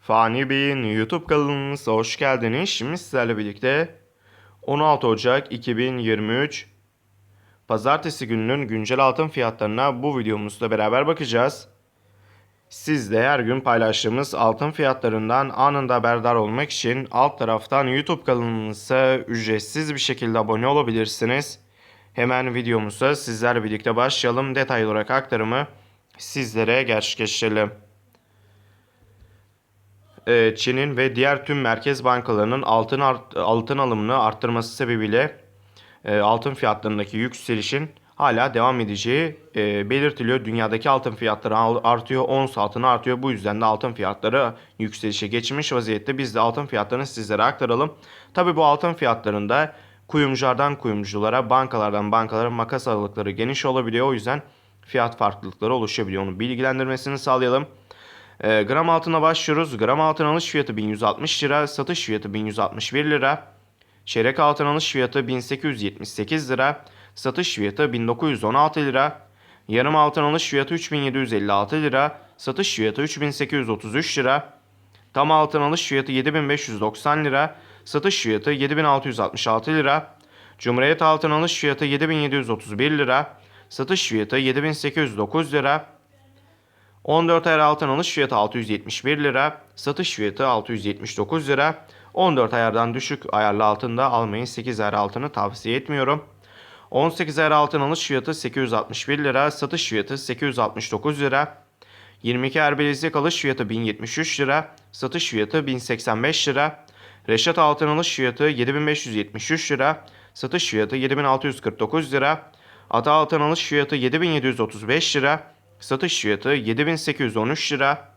Fani Bey'in YouTube kanalımıza hoş geldiniz. Şimdi sizlerle birlikte 16 Ocak 2023 Pazartesi gününün güncel altın fiyatlarına bu videomuzda beraber bakacağız. Siz de her gün paylaştığımız altın fiyatlarından anında haberdar olmak için alt taraftan YouTube kanalımıza ücretsiz bir şekilde abone olabilirsiniz. Hemen videomuza sizlerle birlikte başlayalım. Detaylı olarak aktarımı sizlere gerçekleştirelim. Ee, Çin'in ve diğer tüm merkez bankalarının altın art- altın alımını arttırması sebebiyle e, altın fiyatlarındaki yükselişin hala devam edeceği e, belirtiliyor. Dünyadaki altın fiyatları artıyor, ons altını artıyor. Bu yüzden de altın fiyatları yükselişe geçmiş vaziyette. Biz de altın fiyatlarını sizlere aktaralım. Tabi bu altın fiyatlarında kuyumculardan kuyumculara, bankalardan bankalara makas aralıkları geniş olabiliyor. O yüzden fiyat farklılıkları oluşabiliyor. Onu bilgilendirmesini sağlayalım. E, gram altına başlıyoruz. Gram altın alış fiyatı 1160 lira, satış fiyatı 1161 lira. Çeyrek altın alış fiyatı 1878 lira, satış fiyatı 1916 lira. Yarım altın alış fiyatı 3756 lira, satış fiyatı 3833 lira. Tam altın alış fiyatı 7590 lira, satış fiyatı 7666 lira. Cumhuriyet altın alış fiyatı 7731 lira, satış fiyatı 7809 lira. 14 ayar altın alış fiyatı 671 lira, satış fiyatı 679 lira. 14 ayardan düşük ayarlı altında almayın. 8 ayar altını tavsiye etmiyorum. 18 ayar altın alış fiyatı 861 lira, satış fiyatı 869 lira. 22 ayar bilezik alış fiyatı 1073 lira, satış fiyatı 1085 lira. Reşat altın alış fiyatı 7573 lira, satış fiyatı 7649 lira. Ata altın alış fiyatı 7735 lira, satış fiyatı 7813 lira.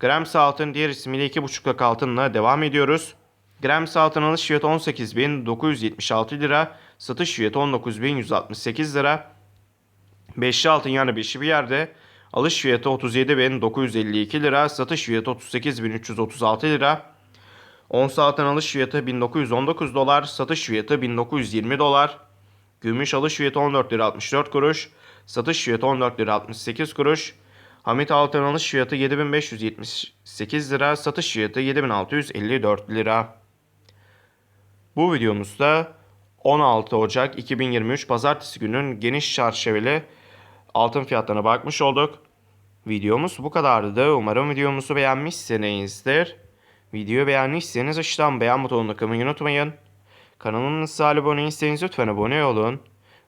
Grams altın diğer ismiyle 2,5'luk altınla devam ediyoruz. Grams altın alış fiyatı 18.976 lira, satış fiyatı 19.168 lira. Beşli altın yani beşi bir yerde alış fiyatı 37.952 lira, satış fiyatı 38.336 lira. Ons altın alış fiyatı 1919 dolar, satış fiyatı 1920 dolar. Gümüş alış fiyatı 14 lira 64 kuruş, satış fiyatı 14 lira 68 kuruş. Hamit altın alış fiyatı 7578 lira, satış fiyatı 7654 lira. Bu videomuzda 16 Ocak 2023 Pazartesi günün geniş çerçeveli altın fiyatlarına bakmış olduk. Videomuz bu kadardı. Umarım videomuzu beğenmişsinizdir. Videoyu beğenmişseniz aşağıdan beğen butonuna kılmayı unutmayın. Kanalımıza abone değilseniz lütfen abone olun.